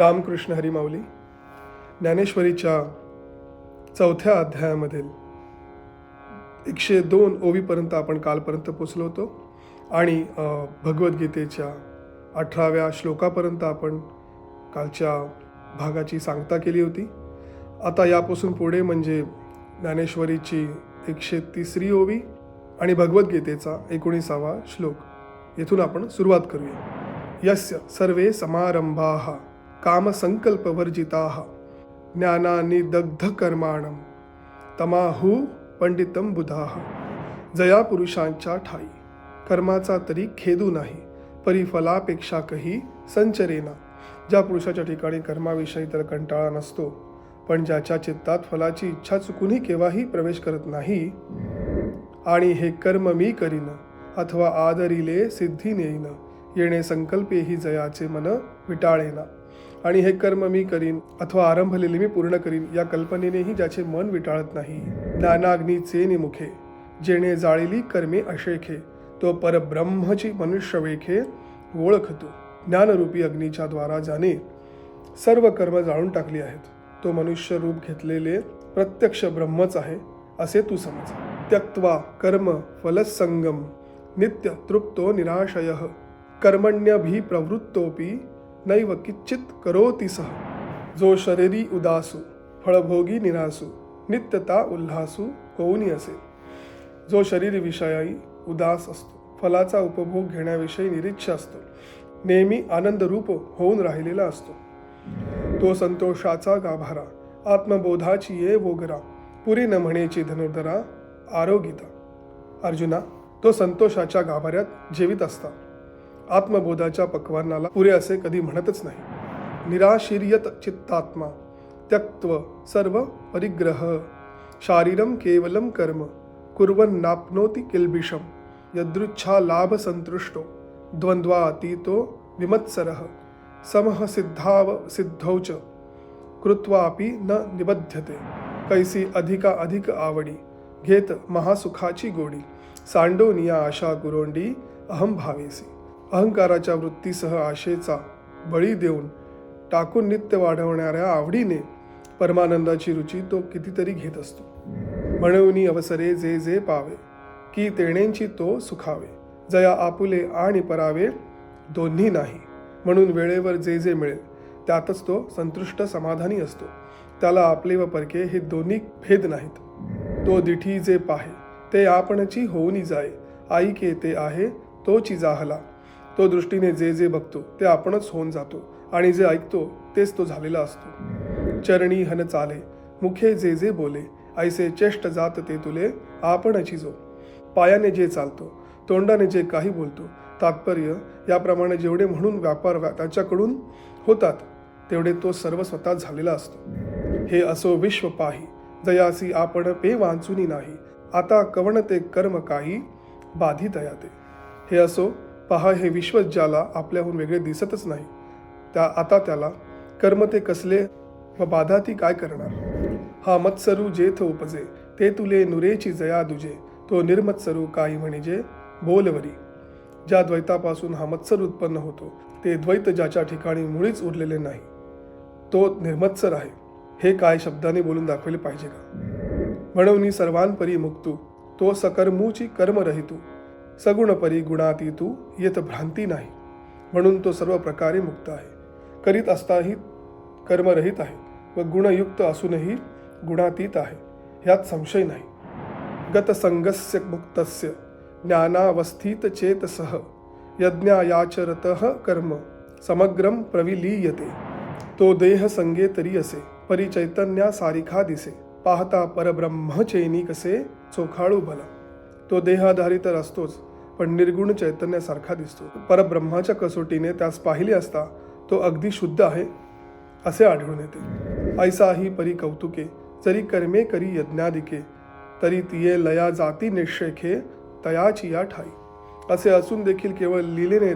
रामकृष्ण हरिमाऊली ज्ञानेश्वरीच्या चौथ्या अध्यायामधील एकशे दोन ओवीपर्यंत आपण कालपर्यंत पोचलो होतो आणि भगवद्गीतेच्या अठराव्या श्लोकापर्यंत आपण कालच्या भागाची सांगता केली होती. आता यापासून पुढे म्हणजे ज्ञानेश्वरीची एकशे तिसरी ओवी आणि भगवद्गीतेचा एकोणीसावा श्लोक येथून आपण सुरुवात करूया. यस्य सर्वे समारंभाः. कामसंकल्पवर्जिताः। ज्ञानानि दग्धकर्माणं। तमाहू पंडितम बुधाः। जया पुरुषांच्या ठाई। कर्माचा तरी खेदू नाही। परिफलापेक्षा कही संचरेना ज्या पुरुषाच्या ठिकाणी कर्माविषयी तर कंटाळा नसतो पण ज्याच्या चित्तात फलाची इच्छा चुकूनही केव्हाही प्रवेश करत नाही आणि हे कर्म मी करीन अथवा आदरिले सिद्धी नेईन येणे संकल्पेही जयाचे मन विटाळेना। आणि हे कर्म मी करीन अथवा आरंभलेले मी पूर्ण करीन या कल्पनेनेही ज्याचे मन विटाळत नाही. ज्ञानाग्नीचे निमुखे जेणे जाळिली कर्मे अशेखे तो परब्रह्मची मनुष्य वेखे ओळखतो. ज्ञानरूपी अग्नीच्या द्वारा ज्याने सर्व कर्म जाळून टाकली आहेत तो मनुष्य रूप घेतलेले प्रत्यक्ष ब्रह्मच आहे असे तू समज. त्यक्त्वा कर्म फलसंगम नित्य तृप्तो निराशय कर्मण्यभिप्रवृत्तोपि नैव किच्चित करोति सह जो शरीरी उदासू फळभोगी निरासू नित्यता उल्हासू होऊनी असे। जो शरीर विषयाई उदास असतो फलाचा उपभोग घेण्याविषयी निरीच्छ असतो नेहमी आनंदरूप होऊन राहिलेला असतो। तो संतोषाचा गाभारा आत्मबोधाची ये वोगरा पुरी न म्हणेची धनुर्धरा आरोगिता। अर्जुना तो संतोषाच्या गाभाऱ्यात जेवित असता। आत्मबोधाच्या पक्वानाला पुरे असे कधी म्हणतच नाही. निराशिर्यत चित्तात्मा त्यक्त्व सर्व परिग्रह शारीरम केवलम कर्म कुर्वन् नाप्नोति किल्बिषम यदृच्छा लाभ संतुष्टो द्वंद्वातीतो विमत्सरः समः सिद्धाव सिद्धौ च कृत्वापि न निबध्यते. कैसी अधिका अधिक आवडी घेत महासुखाची गोडी सांडोनिया आशा गुरोंडी अहम भावेसी. अहंकाराच्या वृत्तीसह आशेचा बळी देऊन टाकून नित्य वाढवणाऱ्या आवडीने परमानंदाची रुची तो कितीतरी घेत असतो. म्हणून अवसरे जे जे पावे की तेणेंची तो सुखावे. जया आपुले आणि परावे दोन्ही नाही. म्हणून वेळेवर जे जे मिळेल त्यातच तो संतुष्ट समाधानी असतो. त्याला आपले व परके हे दोन्ही भेद नाहीत. तो दिठी जे पाहे ते आपणची होऊनी जाय. आई के ते आहे तोची जाहला. तो दृष्टीने जे जे बघतो ते आपणच होऊन जातो आणि जे ऐकतो तेच तो झालेला असतो. चरणी हन चाले मुखे जे जे बोले ऐसे चेष्ट जात ते तुले आपणची जो. पायाने जे चालतो तोंडाने जे काही बोलतो तात्पर्य याप्रमाणे जेवढे म्हणून व्यापार त्याच्याकडून होतात तेवढे तो सर्व स्वतः झालेला असतो. हे असो विश्व पाही जयासी आपण पे वांचुनी नाही आता कवण ते कर्म काही बाधी तयाते हे असो पहा हे विश्व ज्याला आपल्याहून वेगळे दिसतच नाही त्या आता त्याला कर्म ते कसले व बाधा ती काय करणार? हा मत्सरू जेथ उपजे ते तुले नुरेची जया दुजे तो निर्मत्सरू काही म्हणजे बोलवरी. ज्या द्वैतापासून हा मत्सर उत्पन्न होतो ते द्वैत ज्याच्या ठिकाणी मुळीच उरलेले नाही तो निर्मत्सर आहे. हे काय शब्दाने बोलून दाखवले पाहिजे का? म्हणून सर्वांपरी मुक्तू तो सकर्मूची कर्म रहितू सगुण परी गुणाती तू येत भ्रांती नाही. म्हणून तो सर्व प्रकारे मुक्त आहे. करीत असताही कर्मरहित आहे व गुणयुक्त असूनही गुणातीत आहे. ह्यात संशय नाही. गतसंगस्य मुक्तस्य ज्ञानावस्थित चेतसह यज्ञायाचरत कर्म समग्रम प्रविलीयते. तो देह संगे तरी असे परिचैतन्या सारिखा दिसे. पाहता परब्रह्मचैनी कसे चोखाळू भला तो देहाधारी तर असतोच पण निर्गुण चैतन्यासारखा दिसतो. परब्रह्माच्या कसोटीने त्यास पाहिले असता तो अगदी शुद्ध आहे असे आढळून येते. ऐसाही परी कौतुके जरी कर्मे करी यज्ञादिके तरी तिये लया जाती निश्चयखे तयाची या ठाई. असे असून देखील केवळ लीलेने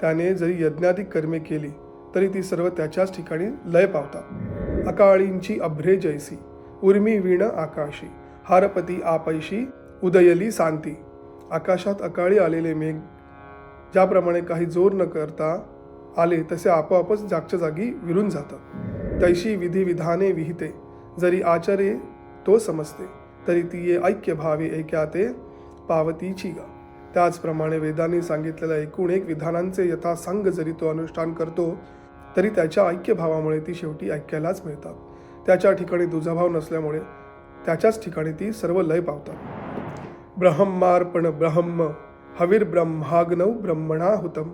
त्याने जरी यज्ञाधिक कर्मे केली तरी ती सर्व त्याच्याच ठिकाणी लय पावतात. अकाळींची अभ्रे जैसी उर्मी वीण आकाशी हारपती आपैशी उदयली सांती. आकाशात अकाळी आलेले मेघ ज्याप्रमाणे काही जोर न करता आले तसे आपोआपच जागच्या जागी विरून जातात. तैशी विधी विधाने विहिते जरी आचार्ये तो समजते तरी ती ये ऐक्य भावे ऐक्या ते पावतीची गा. त्याचप्रमाणे वेदांनी सांगितलेल्या एकूण एक विधानांचे यथासांग जरी तो अनुष्ठान करतो तरी त्याच्या ऐक्यभावामुळे ती शेवटी ऐक्यालाच मिळतात. त्याच्या ठिकाणी दुजाभाव नसल्यामुळे त्याच्याच ठिकाणी ती सर्व लय पावतात. ब्रह्मार्पण ब्रह्म हविर्ब्रह्माग्नौ ब्रह्मणाहुतं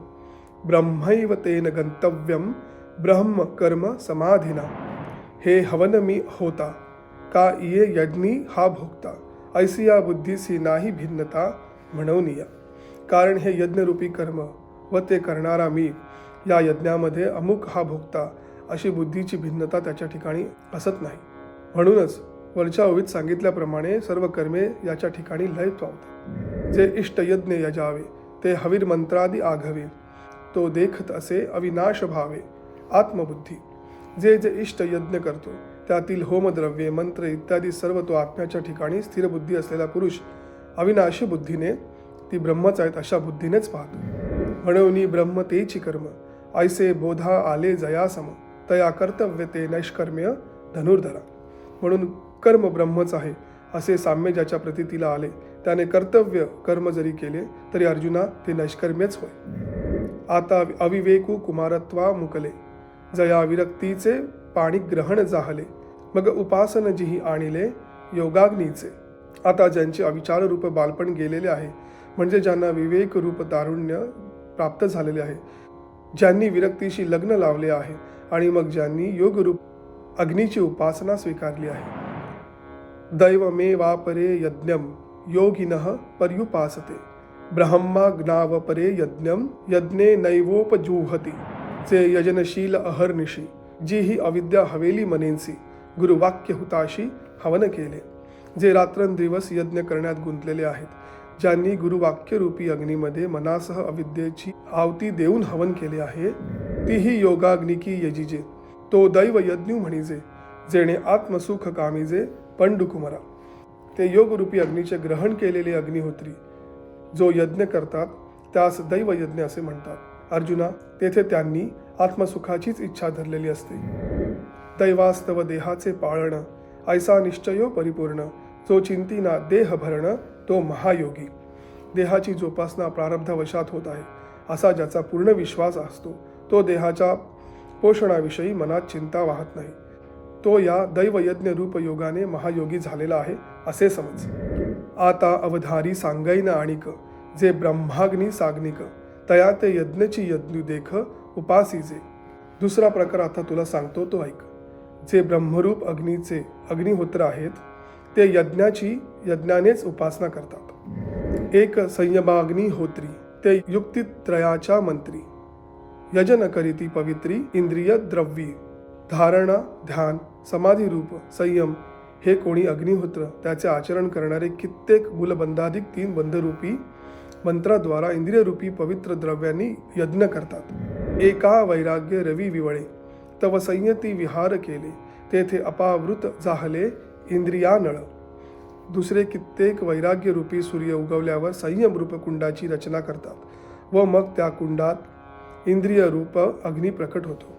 ब्रह्मैव तेन गंतव्यम ब्रह्म कर्म समाधिना। हे हवन मी होता का ये यज्ञी हा भोगता ऐसी या बुद्धीसी नाही भिन्नता म्हणवनिया। कारण हे यज्ञरूपी कर्म व ते करणारा मी या यज्ञामध्ये अमुक हा भोगता अशी बुद्धीची भिन्नता त्याच्या ठिकाणी असत नाही। म्हणूनच वरच्या ओळीत सांगितल्याप्रमाणे सर्व कर्मे याच्या ठिकाणी लय पावतात जे इष्टयज्ञ यजावे ते हवीर मंत्रादी आघवे. तो देखत असे अविनाश भावे. आत्मबुद्धी. जे जे इष्ट यज्ञ करतो त्यातील होमद्रव्ये मंत्र इत्यादी सर्व तो आत्म्याच्या ठिकाणी स्थिर बुद्धी असलेला पुरुष अविनाशी बुद्धीने ती ब्रह्मच आहेत अशा बुद्धीनेच पाहतो. म्हणून ब्रह्म तेची कर्म. ऐसे बोधा आले जयासम. तया कर्तव्य ते नैष्कर्म्य धनुर्धरा. म्हणून कर्म ब्रह्मच आहे असे साम्य ज्याच्या प्रतीतीला आले. त्याने कर्तव्य कर्म जरी केले तरी अर्जुना ते नैष्कर्म्यच होय. आता अविवेकू कुमारत्वा मुकले. जया विरक्तीचे पाणी ग्रहण जाहले. मग उपासन जिही आणिले योगाग्नीचे. आता ज्यांचे अविचार रूप बालपण गेलेले आहे म्हणजे ज्यांना विवेक रूप तारुण्य प्राप्त झालेले आहे ज्यांनी विरक्तीशी लग्न लावले आहे आणि मग ज्यांनी योगरूप अग्नीची उपासना स्वीकारली आहे. दैव वापरे यज्ञम योगिनः पर्युपासते. ब्रह्माग्नावपरे यज्ञम यज्ञे नैवोपजूहती. जे यजनशील अहर्निशी जी ही अविद्या हवेली मनेंसी गुरुवाक्य हुताशी हवन केले. जे रात्रंदिवस यज्ञ करण्यात गुंतलेले आहेत ज्यांनी गुरुवाक्यरूपी अग्नीमध्ये मनासह अविद्येची आवती देऊन हवन केले आहे तीही योगाग्निकी यजिजे. तो दैव यज्ञ म्हणिजे जेणे आत्मसुख कामीजे पंडुकुमरा. ते योगरूपी अग्नीचे ग्रहण केलेले अग्निहोत्री जो यज्ञ करतात त्यास दैवयज्ञ असे म्हणतात. अर्जुना तेथे त्यांनी आत्मसुखाचीच इच्छा धरलेली असते. दैवास्तव देहाचे पाळण ऐसा निश्चयो परिपूर्ण जो चिंतीना देह भरण तो महायोगी. देहाची जोपासना प्रारब्धवशात होत आहे असा ज्याचा पूर्ण विश्वास असतो तो देहाच्या पोषणाविषयी मनात चिंता वाहत नाही. तो या दैवयज्ञ रूप योगाने महायोगी झालेला आहे असे समज. आता अवधारी सांगैन आणिक जे ब्रह्माग्नी साग्निक तया ते यज्ञची यज्ञ देख उपासीजे. दुसरा प्रकार आता तुला सांगतो तो ऐक. जे ब्रह्मरूप अग्नीचे अग्निहोत्र आहेत ते यज्ञाची यज्ञानेच उपासना करतात. एक संयमाग्नी होत्री ते युक्तित्रयाच्या मंत्री. यजन करीती पवित्री इंद्रिय द्रव्यी धारणा ध्यान समाधी रूप संयम हे कोणी अग्निहोत्र त्याचे आचरण करणारे कित्येक मूलबंधाधिक तीन बंधरूपी मंत्राद्वारा इंद्रियरूपी पवित्र द्रव्यांनी यज्ञ करतात। एका वैराग्य रवी विवळे तव संयती विहार केले तेथे अपावृत जाहले इंद्रियानळ। दुसरे कित्येक वैराग्यरूपी सूर्य उगवल्यावर संयम रूपकुंडाची रचना करतात व मग त्या कुंडात इंद्रिय रूप अग्नी प्रकट होतो.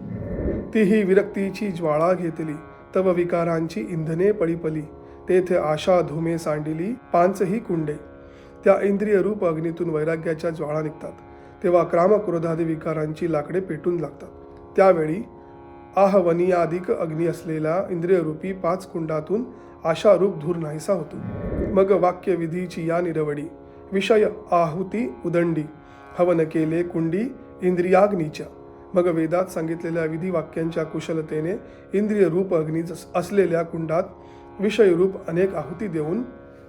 तीही विरक्तीची ज्वाळा घेतली तव विकारांची इंधने पळीपली तेथे आशा धुमे सांडिली पांचही कुंडे. त्या इंद्रिय रूप अग्नीतून वैराग्याच्या ज्वाळा निघतात तेव्हा क्रामक्रोधादी विकारांची लाकडे पेटून लागतात. त्यावेळी आहवनियादिक अग्नी असलेला इंद्रियरूपी पाच कुंडातून आशारूप धूर नाहीसा होतो. मग वाक्यविधीची या निरवडी विषय आहुती उदंडी हवन केले कुंडी इंद्रियाग्नीच्या मग वेदात सांगितलेल्या विधी वाक्यांच्या कुशलतेने इंद्रिय रूप अग्नी असलेल्या कुंडात विषयरूप अनेक आहुती देऊन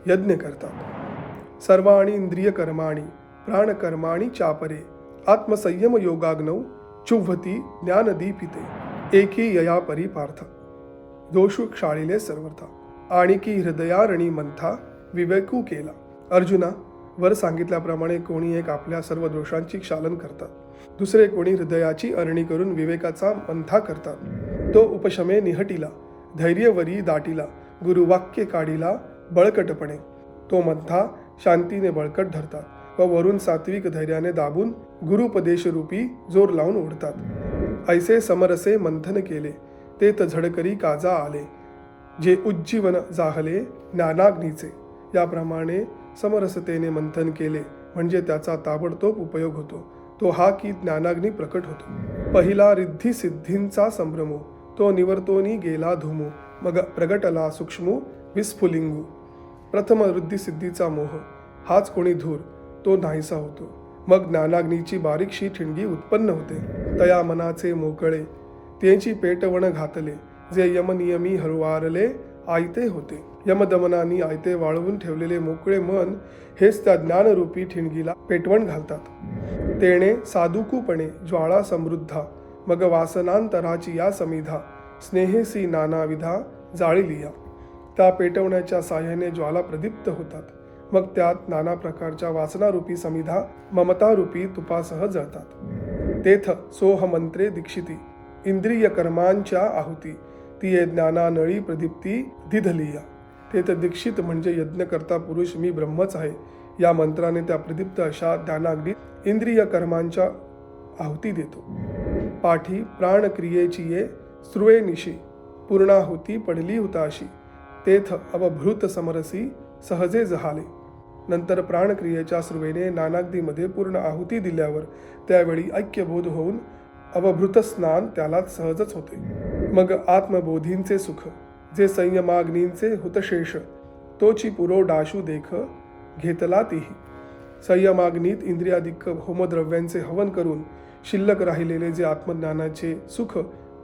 यज्ञ करतात. सर्वाणी इंद्रिय कर्माणी प्राणकर्माणी चापरे आत्मसंयम योगाग्नौ चुव्हती ज्ञानदीपिते एकी यया परी पार्थ दोषु क्षाळीले सर्वथा आणि की हृदयारणी मंथा विवेकू केला। अर्जुना वर सांगितल्याप्रमाणे कोणी एक आपल्या सर्व दोषांची क्षालन करतात। दुसरे कोणी हृदयाची अरणी करून विवेकाचा मंथा करतात. तो उपशमे निहटिला धैर्यवरी दाटिला गुरुवाक्य काढिला बळकटपणे. तो मंथा शांतीने बळकट धरतात व वरून सात्विक धैर्याने दाबून गुरुपदेशरूपी जोर लावून ओढतात. ऐसे समरसे मंथन केले ते झडकरी काजा आले जे उज्जीवन जाहले ज्ञानाग्नीचे याप्रमाणे समरसतेने मंथन केले म्हणजे त्याचा ताबडतोब उपयोग होतो. तो हा की ज्ञानाग्नी प्रकट होतो. पहिला रिद्धी सिद्धींचा संभ्रमो तो निवर्तोनी गेला धुमू मग प्रगटला सूक्ष्मो विस्फुलिंगू. प्रथम वृद्धी सिद्धीचा मोह हाच कोणी धूर तो नाहीसा होतो. मग ज्ञानाग्नीची बारीकशी ठिणगी उत्पन्न होते. तया मनाचे मोकळे त्यांची पेटवण घातले जे यमनियमी हरवारले आयते होते. यमदमनानी आयते वाळवून ठेवलेले मोकळे मन हेच त्या ज्ञानरूपी ठिणगीला पेटवण घालतात. तेणे साधुकूपणे ज्वाळा समृद्धा मग वासनांतराची या समिधा स्नेहेसी नानाविधा जाळीलिया त्या पेटवण्याच्या साह्याने ज्वाला प्रदीप्त होतात. मग त्यात नाना प्रकारच्या वासनारूपी समिधा ममतारूपी तुपासह जळतात. तेथ सोह मंत्रे दीक्षिती इंद्रिय कर्मांच्या आहुती ती ज्ञानानळी प्रदीप्ती दिधलिया. तेथ दीक्षित म्हणजे यज्ञकर्ता पुरुष मी ब्रह्मच आहे. या मंत्राने त्या प्रदीप्त अशा ज्ञानाग्नी इंद्रिय कर्मांच्या आहुती देतो. पाठी प्राणक्रियेची ये स्रुवे निशी पूर्णाहुती पडली हुताशी तेथ अवभृत समरसी सहजे जहाले. नंतर प्राणक्रियेच्या स्रुवेने नानागदीमध्ये पूर्ण आहुती दिल्यावर त्यावेळी ऐक्यबोध होऊन अवभृत स्नान त्याला सहजच होते. मग आत्मबोधींचे सुख जे संयमाग्नींचे हुतशेष तोची पुरो डाशू देख घेतला तीही संयमाग्नीत इंद्रियाधिक होमद्रव्यांचे हवन करून शिल्लक राहिलेले जे आत्मज्ञानाचे सुख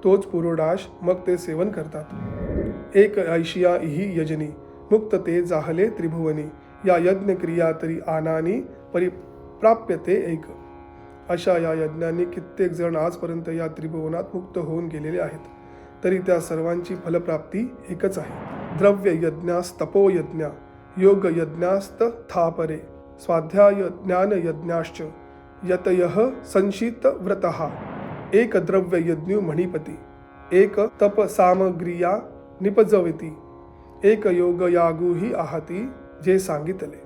तोच पुरोडाश मग ते सेवन करतात. एक ऐशिया इही यजनी मुक्त ते जाहले त्रिभुवनी या यज्ञ क्रिया तरी आनानी परिप्राप्यते एक. अशा या यज्ञांनी कित्येक जण आजपर्यंत या त्रिभुवनात मुक्त होऊन गेलेले आहेत. तरी त्या सर्वांची फलप्राप्ती एकच आहे. द्रव्य यज्ञास तपोयज्ञा योग यज्ञास्त थापरे स्वाध्याय ज्ञान यज्ञाश्च यतयः संशित व्रतः एक द्रव्य यज्ञ मणिपती एक तप सामग्रिया निपजवती। एक योग यागुही आहाती जे सांगितले।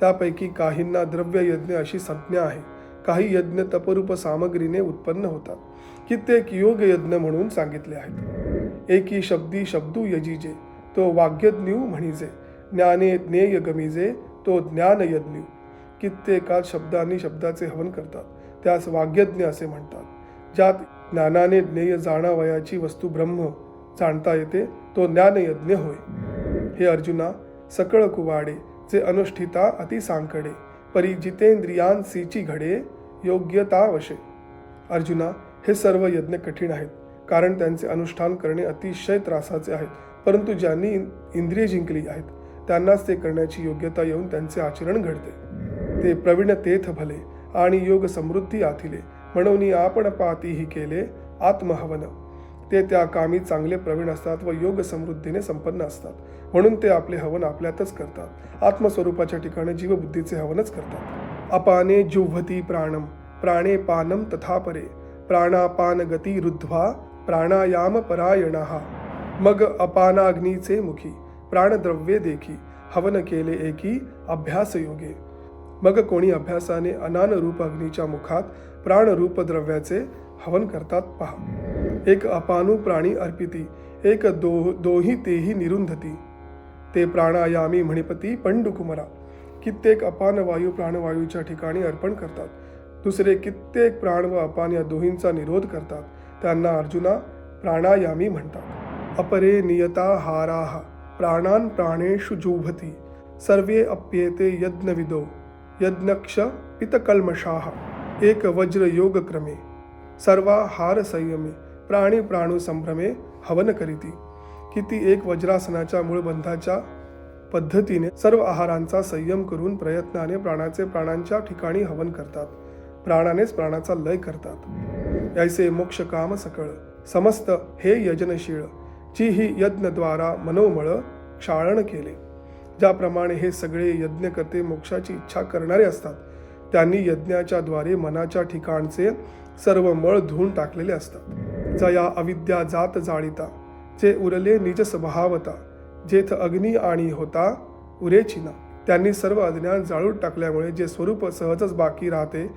त्यापैकी काहींना द्रव्य यज्ञ अशी संज्ञा आहे। काही यज्ञ तपरूप सामग्रीने उत्पन्न होतात। कित्येक योग यज्ञ म्हणून सांगितले आहेत। एकी शब्दी शब्दू यजिजे तो वाग्यज्ञू म्हणिजे। ज्ञाने ज्ञेय गमिजे तो ज्ञानयज्ञ. कित्येकात शब्दांनी शब्दाचे हवन करतात. त्यास वाग्यज्ञ असे म्हणतात. ज्यात ज्ञानाने ज्ञेय जाणावयाची वस्तू ब्रह्म जाणता येते तो ज्ञानयज्ञ होय. हे अर्जुना सकळ कुवाडे जे अनुष्ठिता अति सांकडे परी जितेंद्रियांसीची घडे योग्यता वशे अर्जुना हे सर्व यज्ञ कठीण आहेत कारण त्यांचे अनुष्ठान करणे अतिशय त्रासाचे आहेत परंतु ज्यांनी इंद्रिय जिंकली आहेत त्यांनाच ते करण्याची योग्यता येऊन त्यांचे आचरण घडते. ते प्रवीण तेथ भले आणि योग समृद्धी आथिले म्हणून आपण पातीही केले आत्महवन. ते त्या कामी चांगले प्रवीण असतात व योग समृद्धीने संपन्न असतात. म्हणून ते आपले हवन आपल्यातच करतात. आत्मस्वरूपाच्या ठिकाणी जीवबुद्धीचे हवनच करतात. अपाने जुव्हती प्राणम प्राणे पानम तथा परे प्राणापान गती रुद्ध्वा प्राणायाम परायणहा मग अपानाग्नीचे मुखी प्राणद्रव्ये देखी हवन केले एकी अभ्यास योगे मग कोणी अभ्यासाने अनान रूप अग्नीच्या मुखात प्राणरूप द्रव्याचे हवन करतात पहा. एक अपानु प्राणी अर्पिती एक दो दोही तेही निरुंधती. ते प्राणायामी म्हणिपती पंडुकुमरा कित्येक अपान वायू प्राणवायूच्या ठिकाणी अर्पण करतात. दुसरे कित्येक प्राण व अपान या दोहींचा निरोध करतात. त्यांना अर्जुना प्राणायामी म्हणतात. अपरे नियता हाराहा प्राणान प्राणेषु जुभति सर्वे अप्येते यज्ञविदो यज्ञक्ष पितकल्मषाः एक वज्र योग क्रमे सर्वा हार संयमे प्राणी प्राणू संभ्रमे हवन करीती। किती एक वज्रासनाच्या मूळबंधाच्या पद्धतीने सर्व आहारांचा संयम करून प्रयत्नाने प्राणाचे प्राणांच्या ठिकाणी हवन करतात प्राणानेच प्राणाचा लय करतात। ऐसे मोक्ष काम सकळ समस्त हे यजनशीळ जी ही यज्ञद्वारा मनोमळ क्षाळण केले. ज्याप्रमाणे हे सगळे यज्ञकर्ते मोक्षाची इच्छा करणारे असतात. त्यांनी यज्ञाच्या द्वारे मनाच्या ठिकाणचे सर्व मळ धुवून टाकलेले असतात. जया अविद्या जात जाळीता जे उरले निज स्वभावता जेथ अग्नी आणि होता उरेचिना. त्यांनी सर्व अज्ञान जाळून टाकल्यामुळे जे स्वरूप सहजच बाकी राहते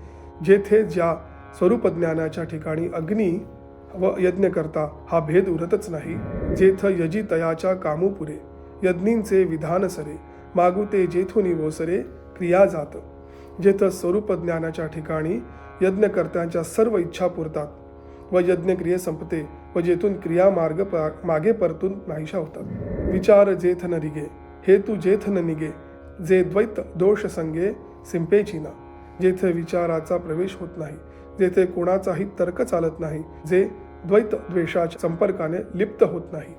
जेथे ज्या स्वरूप ज्ञानाच्या ठिकाणी अग्नी व यज्ञ करता हा भेद उरतच नाही जेथ यजी तयाच्या कामुपुरे यज्ञींचे विधान सरे मागुते जेथुनी वोसरे क्रिया जात. जेथ स्वरूप ज्ञानाच्या ठिकाणी यज्ञकर्त्यांच्या सर्व इच्छा पुरतात व यज्ञक्रिये संपते व जेथून क्रिया मार्ग मागे परतून नाहीशा होतात. विचार जेथ न रिगे हेतू जेथ न निगे जे द्वैत दोष संगे सिंपेचिना. जेथे विचाराचा प्रवेश होत नाही जेथे कोणाचाही तर्क चालत नाही जे द्वैत द्वेषाच्या संपर्काने लिप्त होत नाही.